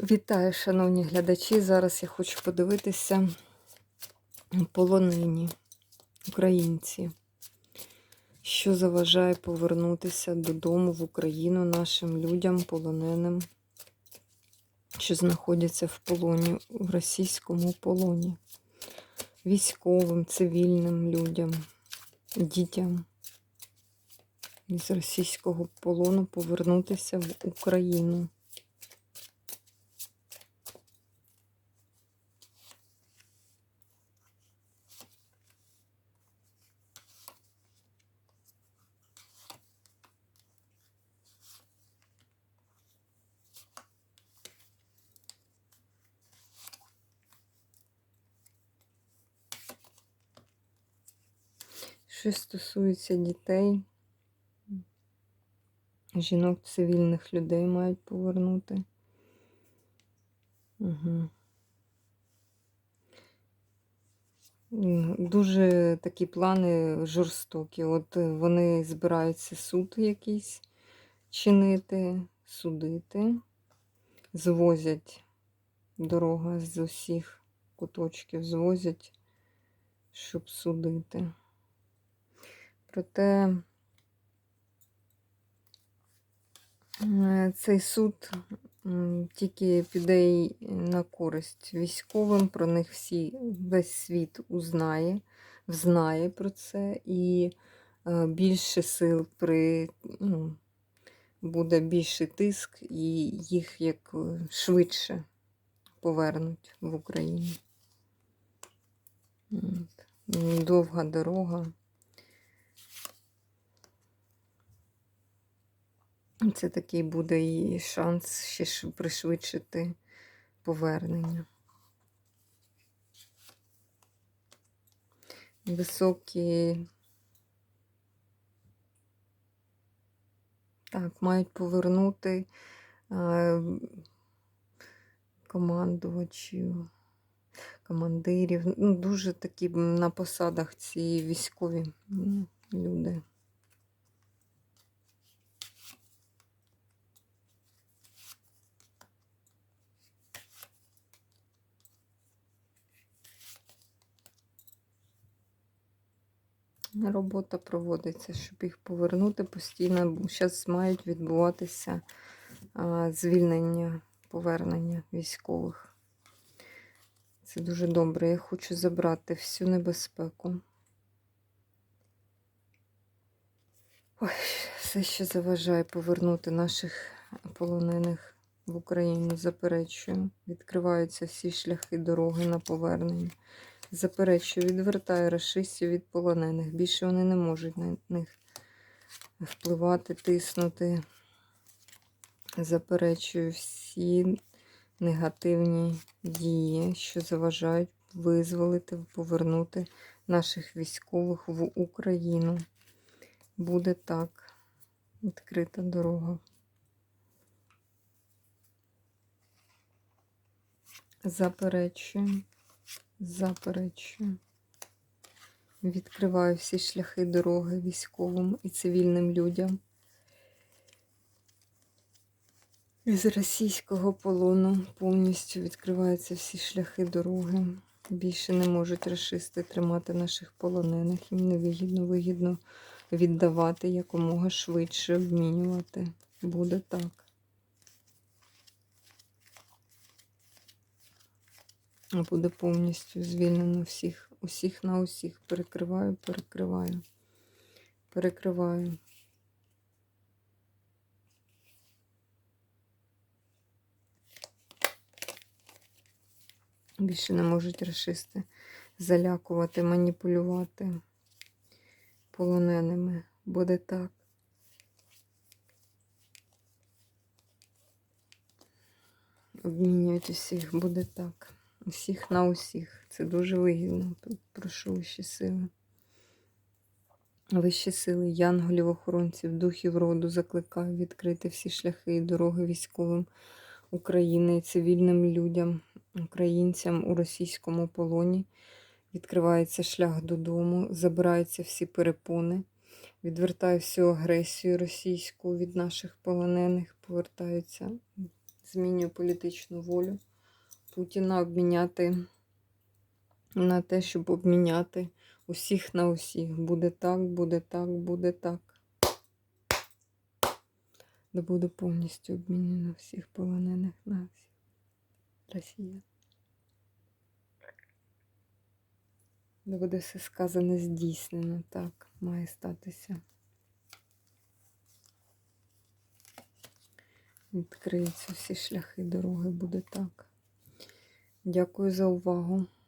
Вітаю, шановні глядачі. Зараз я хочу подивитися полонині українці, що заважає повернутися додому в Україну нашим людям, полоненим, що знаходяться в полоні, в російському полоні, військовим, цивільним людям, дітям з російського полону повернутися в Україну. Що стосується дітей, жінок, цивільних людей мають повернути. Угу. Дуже такі плани жорстокі. От е, вони збираються суд якийсь чинити, судити, звозять дорога з усіх куточків, звозять, щоб судити. Проте цей суд тільки піде на користь військовим, про них всі весь світ узнає, взнає про це, і е, більше сил при ну, буде більший тиск, і їх як е, швидше повернуть в Україну. Довга дорога. Це такий буде і шанс ще пришвидшити повернення. Високі, так, мають повернути командувачів, командирів. Ну, Дуже такі на посадах ці військові люди. Робота проводиться, щоб їх повернути постійно. Зараз мають відбуватися звільнення, повернення військових. Це дуже добре. Я хочу забрати всю небезпеку. Ой, все, що заважає повернути наших полонених в Україну, заперечую. Відкриваються всі шляхи дороги на повернення. Заперечую, відвертаю расистів від полонених. Більше вони не можуть на них впливати, тиснути. Заперечую всі негативні дії, що заважають визволити, повернути наших військових в Україну. Буде так. Відкрита дорога. Заперечую. Заперечую. Відкриваю всі шляхи дороги військовим і цивільним людям. З російського полону повністю відкриваються всі шляхи дороги. Більше не можуть расисти тримати наших полонених. Їм невигідно, вигідно віддавати якомога швидше, обмінювати. Буде так. Буде повністю звільнено всіх, усіх на усіх. Перекриваю, перекриваю, перекриваю. Більше не можуть расисти залякувати, маніпулювати полоненими. Буде так. Обмінюють усіх, буде так. Усіх на усіх. Це дуже вигідно. Прошу вищі сили. Вищі сили, янголів, охоронців, духів роду закликаю відкрити всі шляхи і дороги військовим України і цивільним людям, українцям у російському полоні. Відкривається шлях додому, забираються всі перепони, відвертаю всю агресію російську від наших полонених, повертаються змінює політичну волю Путіна обміняти на те, щоб обміняти усіх на усіх. Буде так, буде так, буде так. Да буде повністю обмінено всіх полонених на всіх. Росія. Да буде все сказане здійснено. Так, має статися. Відкриються всі шляхи дороги, буде так. Дякую за увагу.